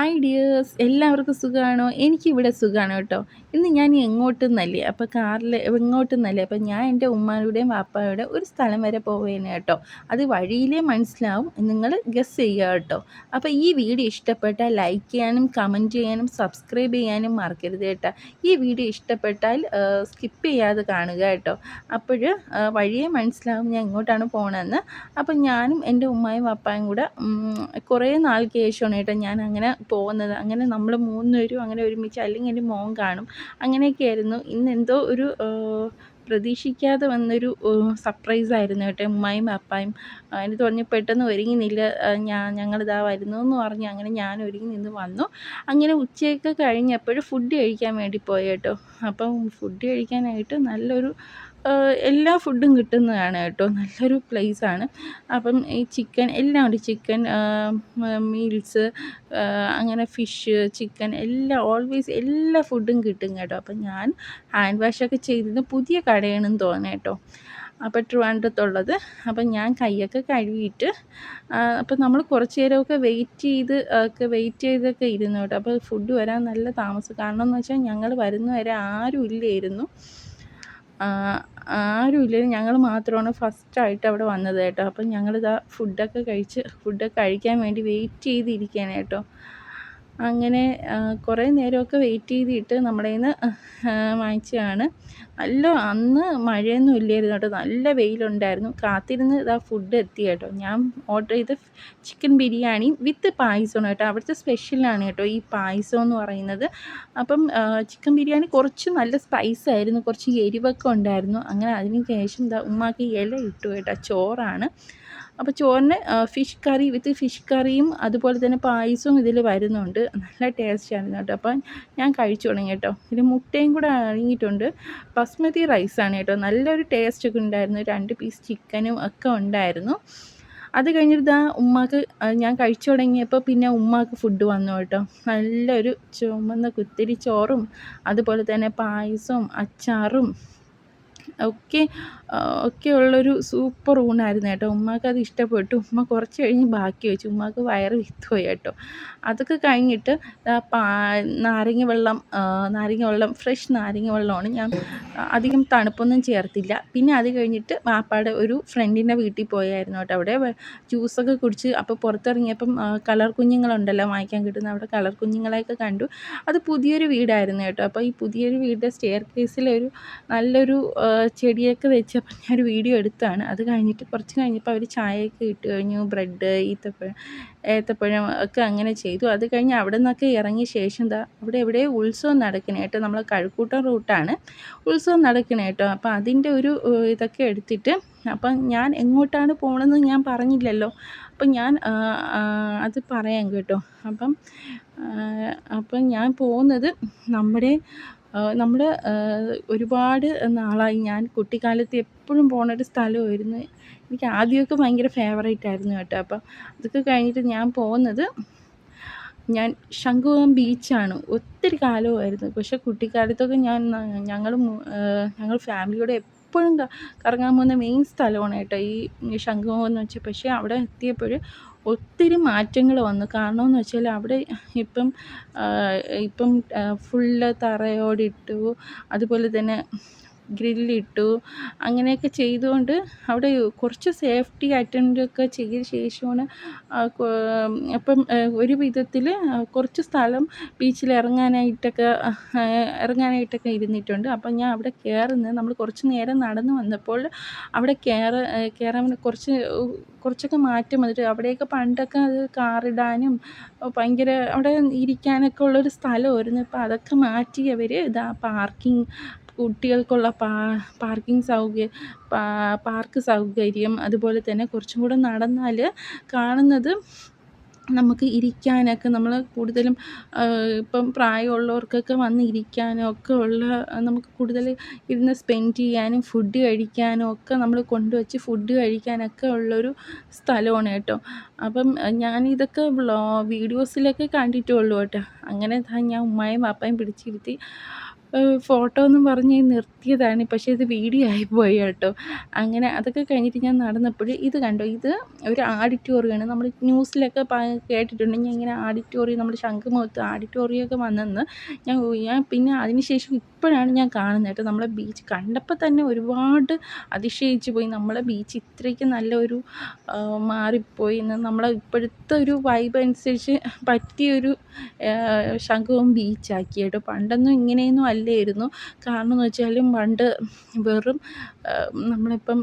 Hi dears എല്ലാവർക്കും സുഖമാണോ എനിക്കിവിടെ സുഖമാണ് കേട്ടോ. ഇന്ന് ഞാൻ എങ്ങോട്ടെന്നല്ലേ? അപ്പോൾ കാറിൽ എങ്ങോട്ടെന്നല്ലേ? അപ്പോൾ ഞാൻ എന്റെ ഉമ്മാരുടെയും വാപ്പായുടെ ഒരു സ്ഥലം വരെ പോവേനെ കേട്ടോ. അത് വഴിയിലേ മനസ്സിലാവും. നിങ്ങൾ ഗസ് ചെയ്യുക കേട്ടോ. അപ്പോൾ ഈ വീഡിയോ ഇഷ്ടപ്പെട്ടാൽ ലൈക്ക് ചെയ്യാനും കമന്റ് ചെയ്യാനും സബ്സ്ക്രൈബ് ചെയ്യാനും മറക്കരുത് കേട്ടോ. ഈ വീഡിയോ ഇഷ്ടപ്പെട്ടാൽ സ്കിപ്പ് ചെയ്യാതെ കാണുക കേട്ടോ. അപ്പോൾ വഴിയെ മനസ്സിലാവും ഞാൻ എങ്ങോട്ടാണ് പോകണമെന്ന് അപ്പോൾ ഞാനും എന്റെ ഉമ്മായും വാപ്പായും കൂടെ കുറേ നാൾക്ക് ശേഷമാണ് കേട്ടോ ഞാൻ അങ്ങനെ പോകുന്നത്. അങ്ങനെ നമ്മൾ മൂന്നുപേരും അങ്ങനെ ഒരുമിച്ച് അല്ലെങ്കിൽ എന്റെ മോൻ കാണും. അങ്ങനെയൊക്കെയായിരുന്നു. ഇന്ന് എന്തോ ഒരു പ്രതീക്ഷിക്കാതെ വന്നൊരു സർപ്രൈസ് ആയിരുന്നു കേട്ടോ. ഉമ്മായും അപ്പായും എനിക്ക് തോന്നി പെട്ടെന്ന് ഒരുങ്ങി ഞാൻ ഞങ്ങൾ ഞങ്ങളിതാ വരുന്നു എന്ന് പറഞ്ഞ് അങ്ങനെ ഞാൻ ഒരുങ്ങി നിന്ന് വന്നു. അങ്ങനെ ഉച്ചയൊക്കെ കഴിഞ്ഞപ്പോൾ ഫുഡ് കഴിക്കാൻ വേണ്ടി പോയി കേട്ടോ. അപ്പം ഫുഡ് കഴിക്കാനായിട്ട് നല്ലൊരു എല്ലാ ഫുഡും കിട്ടുന്നതാണ് കേട്ടോ. നല്ലൊരു പ്ലേസാണ് അപ്പം ഈ ചിക്കൻ എല്ലാം ഉണ്ട്. ചിക്കൻ മീൽസ് അങ്ങനെ ഫിഷ് ചിക്കൻ എല്ലാം ഓൾവേസ് എല്ലാ ഫുഡും കിട്ടും കേട്ടോ. അപ്പം ഞാൻ ഹാൻഡ് വാഷൊക്കെ ചെയ്തത് പുതിയ കടയാണെന്ന് തോന്നുന്നു കേട്ടോ. അപ്പോൾ ട്രിവാൻഡ്രത്തുള്ളത്. അപ്പം ഞാൻ കൈയൊക്കെ കഴുകിയിട്ട് അപ്പം നമ്മൾ കുറച്ച് നേരമൊക്കെ വെയിറ്റ് ചെയ്ത് ഒക്കെ വെയിറ്റ് ചെയ്തൊക്കെ ഇരുന്നു കേട്ടോ. അപ്പോൾ ഫുഡ് വരാൻ നല്ല താമസം. കാരണം എന്ന് വെച്ചാൽ ഞങ്ങൾ വരുന്നവരെ ആരും ഇല്ലായിരുന്നു. ആരുമില്ല ഞങ്ങൾ മാത്രമാണ് ഫസ്റ്റായിട്ട് അവിടെ വന്നത് കേട്ടോ. അപ്പം ഞങ്ങളിതാ ഫുഡൊക്കെ കഴിച്ച് ഫുഡൊക്കെ കഴിക്കാൻ വേണ്ടി വെയിറ്റ് ചെയ്തിരിക്കുകയാണ് കേട്ടോ. അങ്ങനെ കുറേ നേരമൊക്കെ വെയിറ്റ് ചെയ്തിട്ട് നമ്മുടെ നിന്ന് വാങ്ങിച്ചതാണ്. നല്ല അന്ന് മഴയൊന്നും ഇല്ലായിരുന്നു കേട്ടോ. നല്ല വെയിലുണ്ടായിരുന്നു. കാത്തിരുന്ന് ഇതാ ഫുഡ് എത്തി കേട്ടോ. ഞാൻ ഓർഡർ ചെയ്ത ചിക്കൻ ബിരിയാണി വിത്ത് പായസമാണ് കേട്ടോ. അവിടുത്തെ സ്പെഷ്യലാണ് കേട്ടോ ഈ പായസം എന്ന് പറയുന്നത്. അപ്പം ചിക്കൻ ബിരിയാണി കുറച്ച് നല്ല സ്പൈസ് ആയിരുന്നു. കുറച്ച് എരിവൊക്കെ ഉണ്ടായിരുന്നു. അങ്ങനെ അതിന് ശേഷം എന്താ ഉമ്മാക്ക് ഇല ഇട്ടു കേട്ടോ. ചോറാണ്. അപ്പോൾ ചോറിന് ഫിഷ് കറി വിത്ത് ഫിഷ് കറിയും അതുപോലെ തന്നെ പായസവും ഇതിൽ വരുന്നുണ്ട്. നല്ല ടേസ്റ്റ് ആയിരുന്നു കേട്ടോ. അപ്പം ഞാൻ കഴിച്ചു തുടങ്ങി കേട്ടോ. ഇതിൽ മുട്ടയും കൂടെ അടങ്ങിയിട്ടുണ്ട് ബസ്മതി റൈസാണ് കേട്ടോ. നല്ലൊരു ടേസ്റ്റ് ഒക്കെ ഉണ്ടായിരുന്നു. രണ്ട് പീസ് ചിക്കനും ഒക്കെ ഉണ്ടായിരുന്നു. അത് കഴിഞ്ഞിട്ട് ആ ഉമ്മാക്ക് ഞാൻ കഴിച്ചു തുടങ്ങിയപ്പോൾ പിന്നെ ഉമ്മാക്ക് ഫുഡ് വന്നു കേട്ടോ. നല്ലൊരു ചുമന്ന കുത്തിരി ചോറും അതുപോലെ തന്നെ പായസവും അച്ചാറും ഒക്കെ ഒക്കെ ഉള്ളൊരു സൂപ്പർ ഊണായിരുന്നു കേട്ടോ. ഉമ്മാക്ക് അത് ഇഷ്ടപ്പെട്ടു. ഉമ്മ കുറച്ച് കഴിഞ്ഞ് ബാക്കി വെച്ചു. ഉമ്മാക്ക് വയറ് വിത്തുപോയി കേട്ടോ. അതൊക്കെ കഴിഞ്ഞിട്ട് നാരങ്ങ വെള്ളം നാരങ്ങ വെള്ളം ഫ്രഷ് നാരങ്ങ വെള്ളമാണ് ഞാൻ അധികം തണുപ്പൊന്നും ചേർത്തില്ല. പിന്നെ അത് കഴിഞ്ഞിട്ട് വാപ്പാടെ ഒരു ഫ്രണ്ടിന്റെ വീട്ടിൽ പോയായിരുന്നു കേട്ടോ. അവിടെ ജ്യൂസൊക്കെ കുടിച്ച് അപ്പോൾ പുറത്തിറങ്ങിയപ്പം കളർ കുഞ്ഞുങ്ങളുണ്ടല്ലോ വാങ്ങിക്കാൻ കിട്ടുന്ന അവിടെ കളർ കുഞ്ഞുങ്ങളെയൊക്കെ കണ്ടു. അത് പുതിയൊരു വീടായിരുന്നു കേട്ടോ. അപ്പോൾ ഈ പുതിയൊരു വീടിന്റെ സ്റ്റെയർ കേസിലൊരു നല്ലൊരു ചെടിയൊക്കെ വെച്ച് അപ്പം ഞാനൊരു വീഡിയോ എടുത്താണ്. അത് കഴിഞ്ഞിട്ട് കുറച്ച് കഴിഞ്ഞപ്പോൾ അവർ ചായയൊക്കെ ഇട്ട് കഴിഞ്ഞു ബ്രെഡ് ഈത്തപ്പഴം ഏത്തപ്പഴം ഒക്കെ അങ്ങനെ ചെയ്തു. അത് കഴിഞ്ഞ് അവിടെ നിന്നൊക്കെ ഇറങ്ങിയ ശേഷം എന്താ അവിടെ എവിടെ ഉത്സവം നടക്കണേ കേട്ടോ. നമ്മൾ കഴുക്കൂട്ടം റൂട്ടാണ് ഉത്സവം നടക്കണേ കേട്ടോ. അപ്പോൾ അതിന്റെ ഒരു ഇതൊക്കെ എടുത്തിട്ട് അപ്പം ഞാൻ എങ്ങോട്ടാണ് പോകണമെന്ന് ഞാൻ പറഞ്ഞില്ലല്ലോ. അപ്പം ഞാൻ അത് പറയാം കേട്ടോ. അപ്പം അപ്പം ഞാൻ പോകുന്നത് നമ്മുടെ നമ്മൾ ഒരുപാട് നാളായി ഞാൻ കുട്ടിക്കാലത്ത് എപ്പോഴും പോണൊരു സ്ഥലമായിരുന്നു. എനിക്ക് ആദ്യമൊക്കെ ഭയങ്കര ഫേവറേറ്റ് ആയിരുന്നു കേട്ടോ. അപ്പം അതൊക്കെ കഴിഞ്ഞിട്ട് ഞാൻ പോകുന്നത് ഞാൻ ശംഖുവം ബീച്ചാണ് ഒത്തിരി കാലമായിരുന്നു. പക്ഷെ കുട്ടിക്കാലത്തൊക്കെ ഞാൻ ഞങ്ങൾ ഞങ്ങൾ ഫാമിലിയോടെ എപ്പോഴും കറങ്ങാൻ പോകുന്ന മെയിൻ സ്ഥലമാണ് കേട്ടോ ഈ ശംഖുമുഖം എന്ന് വെച്ചാൽ. പക്ഷേ അവിടെ എത്തിയപ്പോൾ ഒത്തിരി മാറ്റങ്ങൾ വന്നു. കാരണം എന്ന് വെച്ചാൽ അവിടെ ഇപ്പം ഇപ്പം ഫുള്ള് തറയോടിട്ടു. അതുപോലെ തന്നെ ഗ്രില്ലിട്ടു. അങ്ങനെയൊക്കെ ചെയ്തുകൊണ്ട് അവിടെ കുറച്ച് സേഫ്റ്റി അറ്റൻഡൊക്കെ ചെയ്ത ശേഷമാണ് അപ്പം ഒരു വിധത്തിൽ കുറച്ച് സ്ഥലം ബീച്ചിൽ ഇറങ്ങാനായിട്ടൊക്കെ ഇറങ്ങാനായിട്ടൊക്കെ ഇരുന്നിട്ടുണ്ട്. അപ്പം ഞാൻ അവിടെ കയറുന്നത് നമ്മൾ കുറച്ച് നേരം നടന്നു വന്നപ്പോൾ അവിടെ കയറ കയറാൻ കുറച്ച് കുറച്ചൊക്കെ മാറ്റം വന്നിട്ട് അവിടെയൊക്കെ പണ്ടൊക്കെ അത് കാറിടാനും ഭയങ്കര അവിടെ ഇരിക്കാനൊക്കെ ഉള്ളൊരു സ്ഥലമായിരുന്നു. ഇപ്പം അതൊക്കെ മാറ്റി അവർ ഇതാ പാർക്കിംഗ് കുട്ടികൾക്കുള്ള പാർക്കിംഗ് സൗകര്യം പാർക്ക് സൗകര്യം അതുപോലെ തന്നെ കുറച്ചും കൂടെ നടന്നാൽ കാണുന്നത് നമുക്ക് ഇരിക്കാനൊക്കെ നമ്മൾ കൂടുതലും ഇപ്പം പ്രായമുള്ളവർക്കൊക്കെ വന്ന് ഇരിക്കാനും ഒക്കെ ഉള്ള നമുക്ക് കൂടുതൽ ഇരുന്ന് സ്പെൻഡ് ചെയ്യാനും ഫുഡ് കഴിക്കാനും ഒക്കെ നമ്മൾ കൊണ്ടുവച്ച് ഫുഡ് കഴിക്കാനൊക്കെ ഉള്ളൊരു സ്ഥലമാണ് കേട്ടോ. അപ്പം ഞാനിതൊക്കെ വീഡിയോസിലൊക്കെ കണ്ടിട്ടുള്ളൂ കേട്ടോ. അങ്ങനെ ഞാൻ ഉമ്മായും പാപ്പയും പിടിച്ചിരുത്തി. ഫോട്ടോ എന്നും പറഞ്ഞ് നിർത്തിയതാണ്. പക്ഷേ ഇത് വീഡിയോ ആയിപ്പോയി കേട്ടോ. അങ്ങനെ അതൊക്കെ കഴിഞ്ഞിട്ട് ഞാൻ നടന്നപ്പോൾ ഇത് കണ്ടോ? ഇത് ഒരു ആഡിറ്റോറിയമാണ് നമ്മൾ ന്യൂസിലൊക്കെ കേട്ടിട്ടുണ്ടെങ്കിൽ ഇങ്ങനെ ആഡിറ്റോറിയം നമ്മൾ ശംഖുമുഖത്ത് ആഡിറ്റോറിയമൊക്കെ വന്നെന്ന് ഞാൻ ഞാൻ പിന്നെ അതിനുശേഷം ഇപ്പോഴാണ് ഞാൻ കാണുന്നത് കേട്ടോ. നമ്മളെ ബീച്ച് കണ്ടപ്പോൾ തന്നെ ഒരുപാട് അതിശയിച്ച് പോയി. നമ്മളെ ബീച്ച് ഇത്രയ്ക്ക് നല്ലൊരു മാറിപ്പോയി എന്ന്. നമ്മളെ ഇപ്പോഴത്തെ ഒരു വൈബ് അനുസരിച്ച് പറ്റിയൊരു ശംഖുവും ബീച്ചാക്കി കേട്ടോ. പണ്ടൊന്നും ഇങ്ങനെയൊന്നും അല്ലായിരുന്നു കാരണം എന്ന് വെച്ചാൽ പണ്ട് വെറും നമ്മളിപ്പം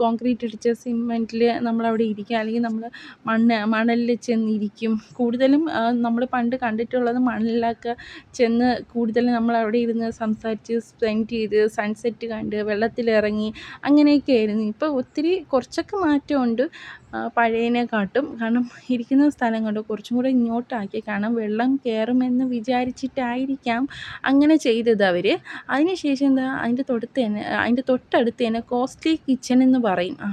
കോൺക്രീറ്റ് അടിച്ച സിമെന്റിൽ നമ്മളവിടെ ഇരിക്കുക അല്ലെങ്കിൽ നമ്മൾ മണ്ണ് മണലിൽ ചെന്നിരിക്കും. കൂടുതലും നമ്മൾ പണ്ട് കണ്ടിട്ടുള്ളത് മണലിലൊക്കെ ചെന്ന് കൂടുതലും നമ്മളവിടെ ഇരുന്ന് സംസാരിച്ച് സ്പെൻഡ് ചെയ്ത് സൺസെറ്റ് കണ്ട് വെള്ളത്തിലിറങ്ങി അങ്ങനെയൊക്കെ ആയിരുന്നു. ഇപ്പോൾ ഒത്തിരി കുറച്ചൊക്കെ മാറ്റമുണ്ട്. പഴയതിനെക്കാട്ടും. കാരണം ഇരിക്കുന്ന സ്ഥലം കൊണ്ട് കുറച്ചും കൂടെ ഇങ്ങോട്ടാക്കി. കാരണം വെള്ളം കയറുമെന്ന് വിചാരിച്ചിട്ടായിരിക്കാം അങ്ങനെ ചെയ്തത് അവർ അതിന് ശേഷം എന്താ അതിന്റെ തൊടുത്ത് തന്നെ അതിന്റെ തൊട്ടടുത്ത് തന്നെ കോസ്റ്റ്ലി കിച്ചൺ എന്ന് പറയും. ആ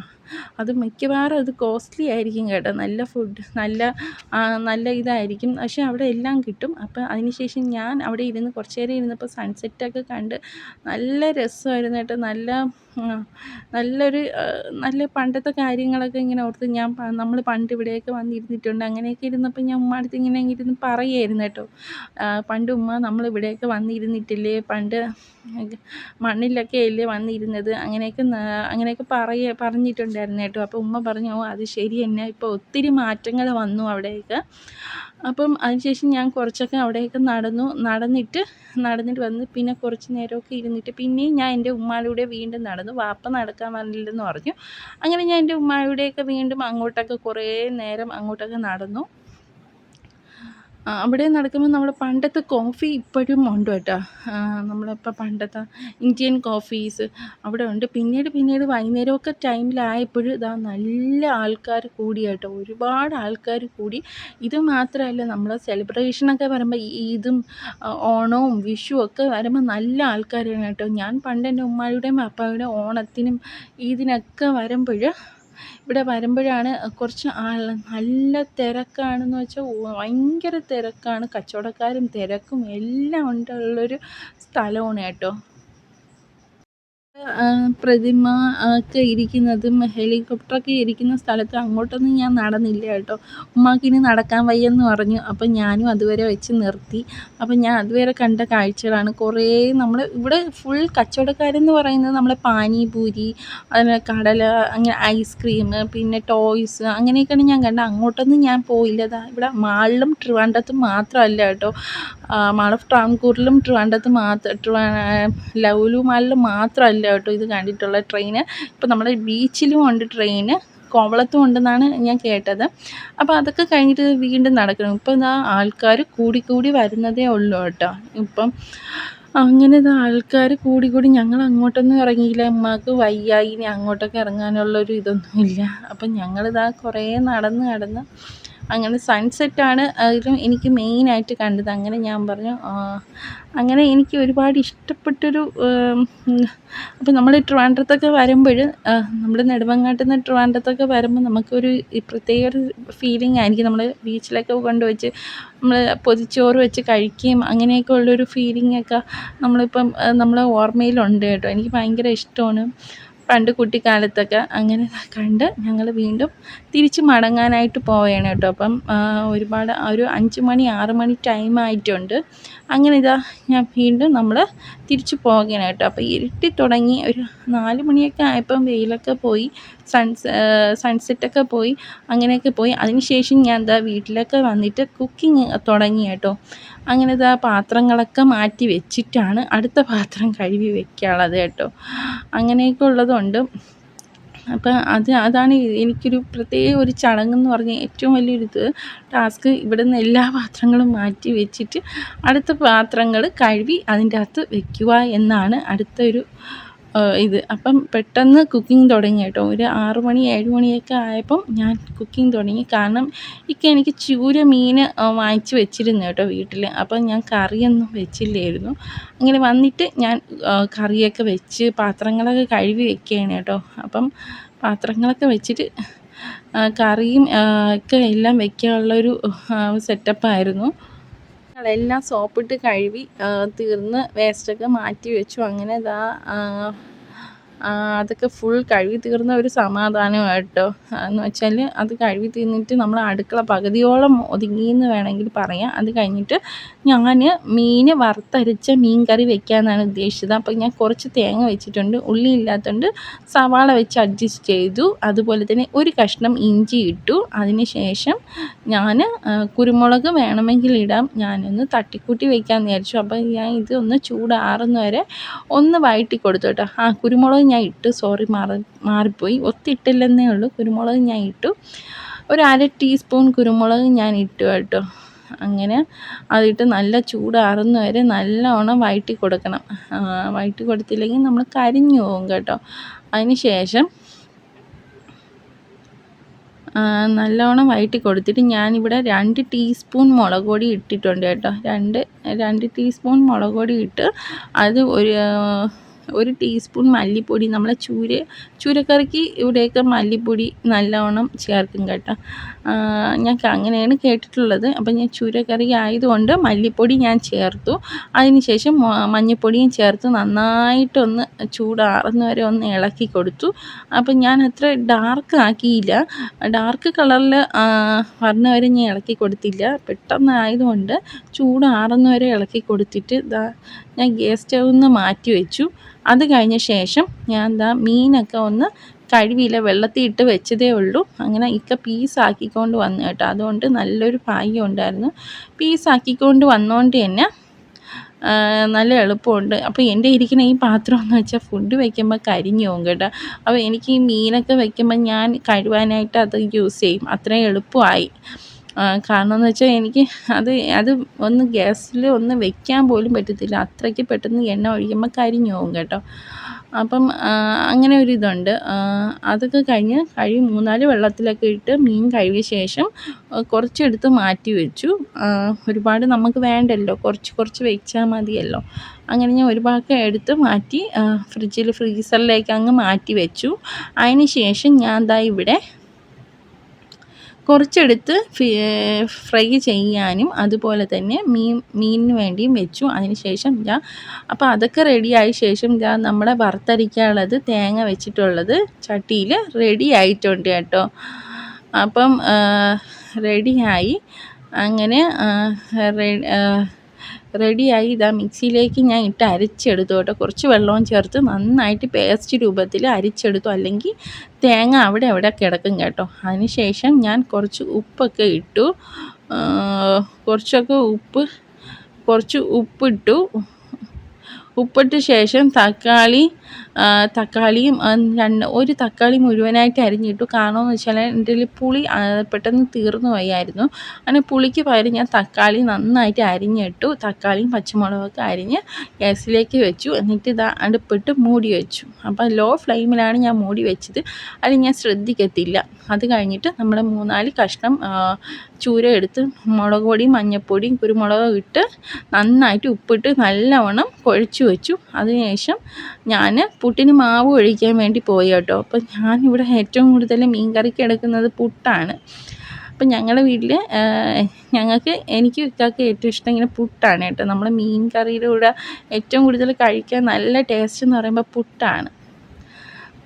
അത് മിക്കവാറും അത് കോസ്റ്റ്ലി ആയിരിക്കും കേട്ടോ. നല്ല ഫുഡ് നല്ല നല്ല ഇതായിരിക്കും. പക്ഷേ അവിടെ എല്ലാം കിട്ടും. അപ്പം അതിനുശേഷം ഞാൻ അവിടെ ഇരുന്ന് കുറച്ച് നേരം ഇരുന്നപ്പോൾ സൺസെറ്റൊക്കെ കണ്ട് നല്ല രസമായിരുന്നു കേട്ടോ. നല്ല നല്ലൊരു നല്ല പണ്ടത്തെ കാര്യങ്ങളൊക്കെ ഇങ്ങനെ ഓർത്ത് ഞാൻ നമ്മൾ പണ്ട് ഇവിടെയൊക്കെ വന്നിരുന്നിട്ടുണ്ട്. അങ്ങനെയൊക്കെ ഇരുന്നപ്പോൾ ഞാൻ ഉമ്മ അടുത്ത് ഇങ്ങനെ ഇരുന്ന് പറയുമായിരുന്നു കേട്ടോ. പണ്ട് ഉമ്മ നമ്മൾ ഇവിടെയൊക്കെ വന്നിരുന്നിട്ടില്ലേ? പണ്ട് മണ്ണിലൊക്കെ അല്ലേ വന്നിരുന്നത്? അങ്ങനെയൊക്കെ അങ്ങനെയൊക്കെ പറയ പറഞ്ഞിട്ടുണ്ടായിരുന്നു കേട്ടോ. അപ്പോൾ ഉമ്മ പറഞ്ഞു ഓ അത് ശരി തന്നെ. ഇപ്പോൾ ഒത്തിരി മാറ്റങ്ങൾ വന്നു അവിടെയൊക്കെ. അപ്പം അതിനുശേഷം ഞാൻ കുറച്ചൊക്കെ അവിടെയൊക്കെ നടന്നു. നടന്നിട്ട് നടന്നിട്ട് വന്ന് പിന്നെ കുറച്ച് നേരമൊക്കെ ഇരുന്നിട്ട് പിന്നെയും ഞാൻ എന്റെ ഉമ്മാലൂടെ വീണ്ടും നടന്നു. വാപ്പ നടക്കാൻ വന്നില്ലെന്ന് പറഞ്ഞു. അങ്ങനെ ഞാൻ എന്റെ ഉമ്മാലൂടെയൊക്കെ വീണ്ടും അങ്ങോട്ടൊക്കെ കുറേ നേരം അങ്ങോട്ടൊക്കെ നടന്നു. അവിടെ നടക്കുമ്പോൾ നമ്മൾ പണ്ടത്തെ കോഫി ഇപ്പോഴും ഉണ്ട് കേട്ടോ നമ്മളിപ്പോൾ പണ്ടത്തെ ഇന്ത്യൻ കോഫീസ് അവിടെ ഉണ്ട്. പിന്നീട് പിന്നീട് വൈകുന്നേരമൊക്കെ ടൈമിലായപ്പോൾ ഇതാ നല്ല ആൾക്കാർ കൂടി കേട്ടോ. ഒരുപാട് ആൾക്കാർ കൂടി. ഇത് മാത്രമല്ല നമ്മൾ സെലിബ്രേഷനൊക്കെ വരുമ്പോൾ ഈദും ഓണവും വിഷുവും ഒക്കെ വരുമ്പോൾ നല്ല ആൾക്കാരാണ് കേട്ടോ. ഞാൻ പണ്ട് എന്റെ ഉമ്മായുടെയും അപ്പായുടെയും ഓണത്തിനും ഈദിനൊക്കെ വരുമ്പോൾ ഇവിടെ വരുമ്പോഴാണ് കുറച്ച് നല്ല തിരക്കാണെന്ന് വെച്ചാൽ ഭയങ്കര തിരക്കാണ്. കച്ചവടക്കാരും തിരക്കും എല്ലാം ഉണ്ടുള്ളൊരു സ്ഥലമാണ് കേട്ടോ. പ്രതിമ ഒക്കെ ഇരിക്കുന്നതും ഹെലികോപ്റ്ററൊക്കെ ഇരിക്കുന്ന സ്ഥലത്ത് അങ്ങോട്ടൊന്നും ഞാൻ നടന്നില്ല കേട്ടോ. ഉമ്മാക്കിനി നടക്കാൻ വയ്യെന്ന് പറഞ്ഞു. അപ്പം ഞാനും അതുവരെ വെച്ച് നിർത്തി. അപ്പം ഞാൻ അതുവരെ കണ്ട കാഴ്ചകളാണ്. കുറേ നമ്മൾ ഇവിടെ ഫുൾ കച്ചവടക്കാരെന്ന് പറയുന്നത് നമ്മളെ പാനിപൂരി അതുപോലെ കടല അങ്ങനെ ഐസ്ക്രീം പിന്നെ ടോയ്സ് അങ്ങനെയൊക്കെയാണ് ഞാൻ കണ്ടത്. അങ്ങോട്ടൊന്നും ഞാൻ പോയില്ല. ഇവിടെ മാളിലും ട്രിവാൻഡ്രത്തും മാത്രമല്ല കേട്ടോ. മാൾ ഓഫ് ട്രാവൻകൂറിലും ട്രിവാൻഡ്രത്ത് മാത്രം ട്രിവാ ലൗലു മാളിൽ മാത്രമല്ല കേട്ടോ ഇത് കണ്ടിട്ടുള്ള ട്രെയിന്. ഇപ്പോൾ നമ്മുടെ ബീച്ചിലും ഉണ്ട് ട്രെയിന്. കോവളത്തും ഉണ്ടെന്നാണ് ഞാൻ കേട്ടത്. അപ്പോൾ അതൊക്കെ കഴിഞ്ഞിട്ട് വീണ്ടും നടക്കണം. ഇപ്പം ഇതാ ആൾക്കാർ കൂടിക്കൂടി കൂടി വരുന്നതേ ഉള്ളൂ കേട്ടോ. ഇപ്പം അങ്ങനെ ഇത് ആൾക്കാർ കൂടി കൂടി ഞങ്ങൾ അങ്ങോട്ടൊന്നും ഇറങ്ങിയില്ല. അമ്മയ്ക്ക് വയ്യായി. ഇനി അങ്ങോട്ടൊക്കെ ഇറങ്ങാനുള്ളൊരു ഇതൊന്നും ഇല്ല. അപ്പം ഞങ്ങളിതാ കുറേ നടന്ന് നടന്ന് അങ്ങനെ സൺസെറ്റാണ് അതിലും എനിക്ക് മെയിനായിട്ട് കണ്ടത്. അങ്ങനെ ഞാൻ പറഞ്ഞു അങ്ങനെ എനിക്ക് ഒരുപാട് ഇഷ്ടപ്പെട്ടൊരു അപ്പോൾ നമ്മൾ ട്രിവാൻഡ്രത്തൊക്കെ വരുമ്പോൾ നമ്മൾ നെടുമങ്ങാട്ടിൽ നിന്ന് ട്രിവാൻഡ്രത്തൊക്കെ വരുമ്പോൾ നമുക്കൊരു പ്രത്യേക ഒരു ഫീലിംഗ് ആയിരിക്കും. നമ്മൾ ബീച്ചിലൊക്കെ കൊണ്ടുവച്ച് നമ്മൾ പൊതിച്ചോറ് വെച്ച് കഴിക്കുകയും അങ്ങനെയൊക്കെ ഉള്ളൊരു ഫീലിംഗൊക്കെ നമ്മളിപ്പം നമ്മളെ ഓർമ്മയിലുണ്ട് കേട്ടോ. എനിക്ക് ഭയങ്കര ഇഷ്ടമാണ്. പണ്ട് കുട്ടിക്കാലത്തൊക്കെ അങ്ങനെ കണ്ട് ഞങ്ങൾ വീണ്ടും തിരിച്ച് മടങ്ങാനായിട്ട് പോവുകയാണ് കേട്ടോ. അപ്പം ഒരുപാട് ഒരു അഞ്ച് മണി ആറ് മണി ടൈം ആയിട്ടുണ്ട്. അങ്ങനെ ഇതാ ഞാൻ വീണ്ടും നമ്മൾ തിരിച്ചു കേട്ടോ. അപ്പോൾ ഇരുട്ടി തുടങ്ങി ഒരു നാല് മണിയൊക്കെ ആയപ്പം വെയിലൊക്കെ പോയി സൺസ് സൺസെറ്റൊക്കെ പോയി അങ്ങനെയൊക്കെ പോയി. അതിനുശേഷം ഞാൻ എന്താ വീട്ടിലൊക്കെ വന്നിട്ട് കുക്കിംഗ് തുടങ്ങി കേട്ടോ. അങ്ങനെ ഇതാ പാത്രങ്ങളൊക്കെ മാറ്റി വെച്ചിട്ടാണ് അടുത്ത പാത്രം കഴുകി വെക്കാനുള്ളത് കേട്ടോ. അങ്ങനെയൊക്കെ ഉള്ളതുകൊണ്ട് അപ്പം അത് അതാണ് എനിക്കൊരു പ്രത്യേക ഒരു ചടങ്ങെന്ന് പറഞ്ഞ ഏറ്റവും വലിയൊരു ഇത് ടാസ്ക് ഇവിടുന്ന് എല്ലാ പാത്രങ്ങളും മാറ്റി വെച്ചിട്ട് അടുത്ത പാത്രങ്ങൾ കഴുകി അതിന്റെ അകത്ത് വെക്കുക എന്നാണ് അടുത്തൊരു ഇത് അപ്പം പെട്ടെന്ന് കുക്കിംഗ് തുടങ്ങി കേട്ടോ. ഒരു ആറ് മണി ഏഴ് മണിയൊക്കെ ആയപ്പം ഞാൻ കുക്കിംഗ് തുടങ്ങി. കാരണം ഇക്ക എനിക്ക് ചൂര മീൻ വാങ്ങിച്ച് വെച്ചിരുന്നു കേട്ടോ വീട്ടിൽ അപ്പം ഞാൻ കറിയൊന്നും വെച്ചില്ലായിരുന്നു. അങ്ങനെ വന്നിട്ട് ഞാൻ കറിയൊക്കെ വെച്ച് പാത്രങ്ങളൊക്കെ കഴുകി വെക്കുകയാണ് കേട്ടോ. അപ്പം പാത്രങ്ങളൊക്കെ വെച്ചിട്ട് കറിയും ഒക്കെ എല്ലാം വെക്കാനുള്ളൊരു സെറ്റപ്പായിരുന്നു എല്ലാം സോപ്പിട്ട് കഴുകി തീർന്ന് വേസ്റ്റൊക്കെ മാറ്റി വെച്ചു. അങ്ങനെ ഇതാ അതൊക്കെ ഫുൾ കഴുകി തീർന്ന ഒരു സമാധാനമായിട്ടോ. എന്ന് വെച്ചാൽ അത് കഴുകി തീർന്നിട്ട് നമ്മൾ അടുക്കള പകുതിയോളം ഒതുങ്ങിയെന്ന് വേണമെങ്കിൽ പറയാം. അത് കഴിഞ്ഞിട്ട് ഞാൻ മീൻ വറുത്തരച്ച മീൻ കറി വെക്കാമെന്നാണ് ഉദ്ദേശിച്ചത്. അപ്പോൾ ഞാൻ കുറച്ച് തേങ്ങ വെച്ചിട്ടുണ്ട്. ഉള്ളി ഇല്ലാത്തതുകൊണ്ട് സവാള വെച്ച് അഡ്ജസ്റ്റ് ചെയ്തു. അതുപോലെ തന്നെ ഒരു കഷ്ണം ഇഞ്ചി ഇട്ടു. അതിന് ശേഷം ഞാൻ കുരുമുളക് വേണമെങ്കിൽ ഇടാം. ഞാനൊന്ന് തട്ടിക്കൂട്ടി വെക്കാമെന്ന് വിചാരിച്ചു. അപ്പോൾ ഞാൻ ഇത് ഒന്ന് ചൂടാറുന്ന വരെ ഒന്ന് വഴറ്റി കൊടുത്തു കേട്ടോ. ആ കുരുമുളക് ഞാൻ ഇട്ടു. സോറി മാറി മാറിപ്പോയി. ഒത്തിട്ടില്ലെന്നേ ഉള്ളൂ. കുരുമുളക് ഞാൻ ഇട്ടു. ഒരു അര ടീസ്പൂൺ കുരുമുളക് ഞാൻ ഇട്ടു കേട്ടോ. അങ്ങനെ അതിട്ട് നല്ല ചൂടാറുന്ന വരെ നല്ലവണ്ണം വഴറ്റി കൊടുക്കണം. വഴറ്റി കൊടുത്തില്ലെങ്കിൽ നമ്മൾ കരിഞ്ഞു പോകും കേട്ടോ. അതിന് ശേഷം നല്ലവണ്ണം വഴറ്റി കൊടുത്തിട്ട് ഞാനിവിടെ രണ്ട് ടീസ്പൂൺ മുളക് പൊടി ഇട്ടിട്ടുണ്ട് കേട്ടോ. രണ്ട് രണ്ട് ടീസ്പൂൺ മുളക് പൊടി ഇട്ട് അത് ഒരു ഒരു ടീസ്പൂൺ മല്ലിപ്പൊടി. നമ്മളെ ചൂര ചൂരക്കറിക്ക് ഇവിടെയൊക്കെ മല്ലിപ്പൊടി നല്ലവണ്ണം ചേർക്കും കേട്ടോ. ഞാൻ അങ്ങനെയാണ് കേട്ടിട്ടുള്ളത്. അപ്പം ഞാൻ ചൂരക്കറി ആയതുകൊണ്ട് മല്ലിപ്പൊടി ഞാൻ ചേർത്തു. അതിനുശേഷം മഞ്ഞൾപ്പൊടിയും ചേർത്ത് നന്നായിട്ടൊന്ന് ചൂടാറുന്ന വരെ ഒന്ന് ഇളക്കി കൊടുത്തു. അപ്പം ഞാൻ അത്ര ഡാർക്ക് ആക്കിയില്ല. ഡാർക്ക് കളറിൽ വരുന്ന വരെ ഞാൻ ഇളക്കി കൊടുത്തില്ല. പെട്ടെന്ന് ആയതുകൊണ്ട് ചൂടാറുന്ന വരെ ഇളക്കി കൊടുത്തിട്ട് ഞാൻ ഗ്യാസ് സ്റ്റൗവിൽ നിന്ന് മാറ്റി വെച്ചു. അത് കഴിഞ്ഞ ശേഷം ഞാൻ എന്താ മീനൊക്കെ ഒന്ന് കഴുകിയില്ല വെള്ളത്തിൽ ഇട്ട് വെച്ചതേ ഉള്ളൂ. അങ്ങനെ ഇക്ക പീസാക്കിക്കൊണ്ട് വന്നു കേട്ടോ. അതുകൊണ്ട് നല്ലൊരു ഭാഗ്യം ഉണ്ടായിരുന്നു. പീസാക്കിക്കൊണ്ട് വന്നുകൊണ്ട് തന്നെ നല്ല എളുപ്പമുണ്ട്. അപ്പോൾ എന്റെ ഇരിക്കുന്ന ഈ പാത്രം എന്ന് വെച്ചാൽ ഫുഡ് വയ്ക്കുമ്പോൾ കരിഞ്ഞു പോകും കേട്ടോ. അപ്പോൾ എനിക്ക് ഈ മീനൊക്കെ വയ്ക്കുമ്പോൾ ഞാൻ കഴുവാനായിട്ട് അത് യൂസ് ചെയ്യും. അത്രയും എളുപ്പമായി. കാരണം എന്ന് വെച്ചാൽ എനിക്ക് അത് അത് ഒന്ന് ഗ്യാസിൽ ഒന്ന് വെക്കാൻ പോലും പറ്റത്തില്ല. അത്രയ്ക്ക് പെട്ടെന്ന് എണ്ണ ഒഴിക്കുമ്പോൾ കരിഞ്ഞു പോകും കേട്ടോ. അപ്പം അങ്ങനെ ഒരു ഇതുണ്ട്. അതൊക്കെ കഴിഞ്ഞ് കഴുകി മൂന്നാൽ വെള്ളത്തിലൊക്കെ ഇട്ട് മീൻ കഴുകിയ ശേഷം കുറച്ചെടുത്ത് മാറ്റി വെച്ചു. ഒരുപാട് നമുക്ക് വേണ്ടല്ലോ. കുറച്ച് കുറച്ച് വെച്ചാൽ മതിയല്ലോ. അങ്ങനെ ഞാൻ ഒരുപാട് എടുത്ത് മാറ്റി ഫ്രിഡ്ജിൽ ഫ്രീസറിലേക്ക് അങ്ങ് മാറ്റി വെച്ചു. അതിന് ശേഷം ഞാൻ ദാ ഇവിടെ കുറച്ചെടുത്ത് ഫ്രൈ ചെയ്യാനും അതുപോലെ തന്നെ മീൻ മീനിന് വേണ്ടിയും വെച്ചു. അതിന് ശേഷം ഞാൻ അപ്പോൾ അതൊക്കെ റെഡിയായ ശേഷം ഞാൻ നമ്മളെ വറുത്തരിക്കാനുള്ളത് തേങ്ങ വെച്ചിട്ടുള്ളത് ചട്ടിയിൽ റെഡി ആയിട്ടുണ്ട് കേട്ടോ. അപ്പം റെഡിയായി അങ്ങനെ റെഡിയായി. ഇതാ മിക്സിയിലേക്ക് ഞാൻ ഇട്ട് അരിച്ചെടുത്തു കേട്ടോ. കുറച്ച് വെള്ളവും ചേർത്ത് നന്നായിട്ട് പേസ്റ്റ് രൂപത്തിൽ അരിച്ചെടുത്തു. അല്ലെങ്കിൽ തേങ്ങ അവിടെ അവിടെ കിടക്കും കേട്ടോ. അതിനുശേഷം ഞാൻ കുറച്ച് ഉപ്പൊക്കെ ഇട്ടു. കുറച്ചൊക്കെ ഉപ്പ് കുറച്ച് ഉപ്പിട്ടു. ഉപ്പിട്ട ശേഷം തക്കാളി തക്കാളിയും രണ്ട് ഒരു തക്കാളി മുഴുവനായിട്ട് അരിഞ്ഞിട്ടു കാരണമെന്ന് വെച്ചാൽ എന്റെ പുളി പെട്ടെന്ന് തീർന്നു പോയായിരുന്നു. അങ്ങനെ പുളിക്ക് പകരം ഞാൻ തക്കാളി നന്നായിട്ട് അരിഞ്ഞിട്ടു തക്കാളിയും പച്ചമുളകൊക്കെ അരിഞ്ഞ് ഗ്യാസിലേക്ക് വെച്ചു. എന്നിട്ട് ഇത് അടുപ്പിട്ട് മൂടി വെച്ചു. അപ്പോൾ ലോ ഫ്ലെയിമിലാണ് ഞാൻ മൂടി വെച്ചത്. അത് ഞാൻ ശ്രദ്ധിക്കത്തില്ല. അത് കഴിഞ്ഞിട്ട് നമ്മൾ മൂന്നാൽ കഷ്ണം ചൂര എടുത്ത് മുളക് പൊടിയും മഞ്ഞൾപ്പൊടിയും കുരുമുളകും ഇട്ട് നന്നായിട്ട് ഉപ്പിട്ട് നല്ലവണ്ണം കുഴച്ചു വെച്ചു. അതിനുശേഷം ഞാൻ പുട്ടിന് മാവ് ഒഴിക്കാൻ വേണ്ടി പോയി കേട്ടോ. അപ്പം ഞാനിവിടെ ഏറ്റവും കൂടുതൽ മീൻ കറിക്ക് എടുക്കുന്നത് പുട്ടാണ്. അപ്പം ഞങ്ങളുടെ വീട്ടിൽ ഞങ്ങൾക്ക് എനിക്ക് ഇക്കാക്ക് ഏറ്റവും ഇഷ്ടം ഇങ്ങനെ പുട്ടാണ് കേട്ടോ. നമ്മൾ മീൻ കറിയുടെ കൂടെ ഏറ്റവും കൂടുതൽ കഴിക്കാൻ നല്ല ടേസ്റ്റ് എന്ന് പറയുമ്പോൾ പുട്ടാണ്.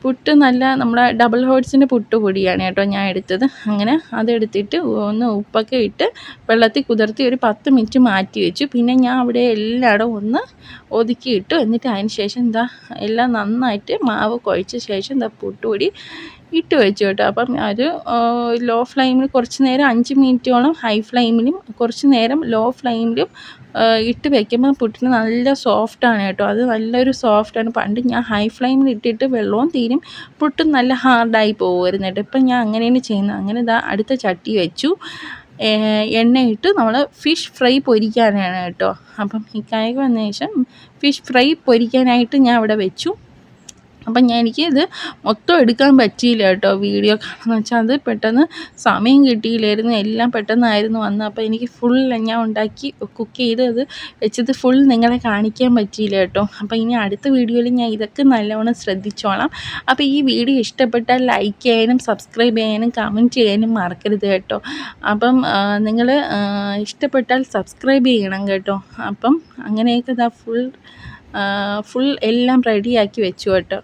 പുട്ട് നല്ല നമ്മുടെ ഡബിൾ ഹോട്ട്സിന്റെ പുട്ട് പൊടിയാണ് കേട്ടോ ഞാൻ എടുത്തത്. അങ്ങനെ അതെടുത്തിട്ട് ഒന്ന് ഉപ്പൊക്കെ ഇട്ട് വെള്ളത്തിൽ കുതിർത്തി ഒരു പത്ത് മിനിറ്റ് മാറ്റി വെച്ചു. പിന്നെ ഞാൻ അവിടെ എല്ലായിടവും ഒന്ന് ഒതുക്കിയിട്ടു എന്നിട്ട് അതിന് ശേഷം എന്താ എല്ലാം നന്നായിട്ട് മാവ് കുഴച്ച ശേഷം എന്താ പുട്ടുപൊടി ഇട്ട് വെച്ചു കേട്ടോ. അപ്പം അത് ലോ ഫ്ലെയിമിൽ കുറച്ച് നേരം അഞ്ച് മിനിറ്റോളം ഹൈ ഫ്ലെയിമിലും കുറച്ച് നേരം ലോ ഫ്ലെയിമിലും ഇട്ട് വെക്കുമ്പോൾ പുട്ടിന് നല്ല സോഫ്റ്റാണ് കേട്ടോ. അത് നല്ലൊരു സോഫ്റ്റാണ് പണ്ട് ഞാൻ ഹൈ ഫ്ലെയിമിൽ ഇട്ടിട്ട് വെള്ളവും തീരും പുട്ടും നല്ല ഹാർഡായി പോകുമായിരുന്നു കേട്ടോ. ഇപ്പം ഞാൻ അങ്ങനെയാണ് ചെയ്യുന്നത്. അങ്ങനെ ഇതാ അടുത്ത ചട്ടി വെച്ചു. എണ്ണയിട്ട് നമ്മൾ ഫിഷ് ഫ്രൈ പൊരിക്കാനാണ് കേട്ടോ. അപ്പം ഈ കായക വന്ന ശേഷം ഫിഷ് ഫ്രൈ പൊരിക്കാനായിട്ട് ഞാൻ അവിടെ വെച്ചു. അപ്പം ഞാൻ എനിക്കിത് മൊത്തം എടുക്കാൻ പറ്റിയില്ല കേട്ടോ വീഡിയോ കാരണം വെച്ചാൽ അത് പെട്ടെന്ന് സമയം കിട്ടിയില്ലായിരുന്നു എല്ലാം പെട്ടെന്നായിരുന്നു വന്നത്. അപ്പോൾ എനിക്ക് ഫുൾ ഞാൻ ഉണ്ടാക്കി കുക്ക് ചെയ്ത് അത് വെച്ചത് ഫുൾ നിങ്ങളെ കാണിക്കാൻ പറ്റിയില്ല കേട്ടോ. അപ്പോൾ ഇനി അടുത്ത വീഡിയോയിൽ ഞാൻ ഇതൊക്കെ നല്ലവണ്ണം ശ്രദ്ധിച്ചോളാം. അപ്പോൾ ഈ വീഡിയോ ഇഷ്ടപ്പെട്ടാൽ ലൈക്ക് ചെയ്യാനും സബ്സ്ക്രൈബ് ചെയ്യാനും കമന്റ് ചെയ്യാനും മറക്കരുത് കേട്ടോ. അപ്പം നിങ്ങൾ ഇഷ്ടപ്പെട്ടാൽ സബ്സ്ക്രൈബ് ചെയ്യണം കേട്ടോ. അപ്പം അങ്ങനെയൊക്കെ ഇതാ ഫുൾ ഫുൾ എല്ലാം റെഡിയാക്കി വെച്ചു കേട്ടോ.